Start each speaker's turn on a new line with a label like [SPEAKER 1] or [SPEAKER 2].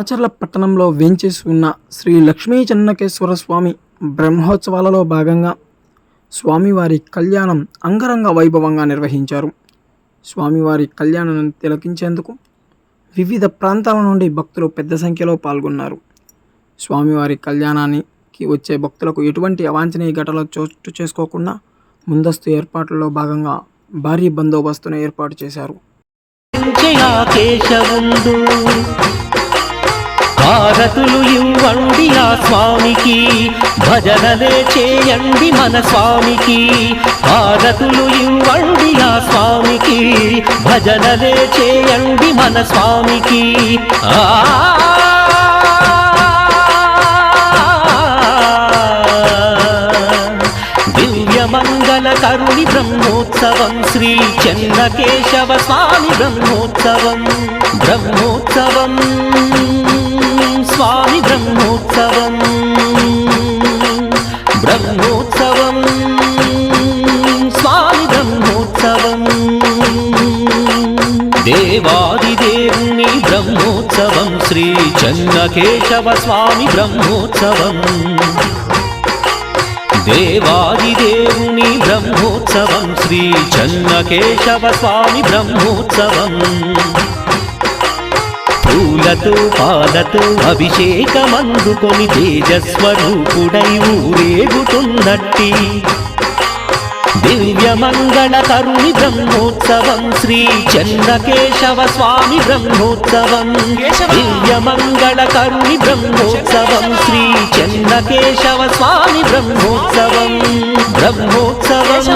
[SPEAKER 1] ఆచర్ల పట్టణంలో వేంచేసి ఉన్న శ్రీ లక్ష్మీ చెన్నకేశ్వర స్వామి బ్రహ్మోత్సవాలలో భాగంగా స్వామివారి కళ్యాణం అంగరంగ వైభవంగా నిర్వహించారు. స్వామివారి కళ్యాణాన్ని తిలకించేందుకు వివిధ ప్రాంతాల నుండి భక్తులు పెద్ద సంఖ్యలో పాల్గొన్నారు. స్వామివారి కళ్యాణానికి వచ్చే భక్తులకు ఎటువంటి అవాంఛనీయ ఘటనలు చోటు చేసుకోకుండా ముందస్తు ఏర్పాట్లలో భాగంగా భారీ బందోబస్తును ఏర్పాటు చేశారు.
[SPEAKER 2] హారతులు ఇవ్వండి ఆ స్వామికి భజనలే చేయండి మన స్వామికి హారతులు ఇవ్వండి ఆ స్వామికి భజనలే చేయండి మన స్వామికి. ఆ! కరుణి బ్రహ్మోత్సవం శ్రీ చెన్నకేశవ స్వామి బ్రహ్మోత్సవం బ్రహ్మోత్సవం. దేవాది బ్రహ్మోత్సవం. శ్రీ చెన్నకేశవ స్వామి బ్రహ్మోత్సవం. దేవాది బ్రహ్మోత్సవం. శ్రీ చెన్నకేశవ స్వామి బ్రహ్మోత్సవం. పూలతో పాలతో అభిషేకమందుకొని తేజస్వరూపుడై ఊరేగుతున్నట్టి దివ్యమంగళ కరుణి బ్రహ్మోత్సవం శ్రీ చెన్నకేశవ స్వామి బ్రహ్మోత్సవం దివ్యమంగళ కరుణి బ్రహ్మోత్సవం శ్రీ చెన్నకేశవ స్వామి బ్రహ్మోత్సవం బ్రహ్మోత్సవం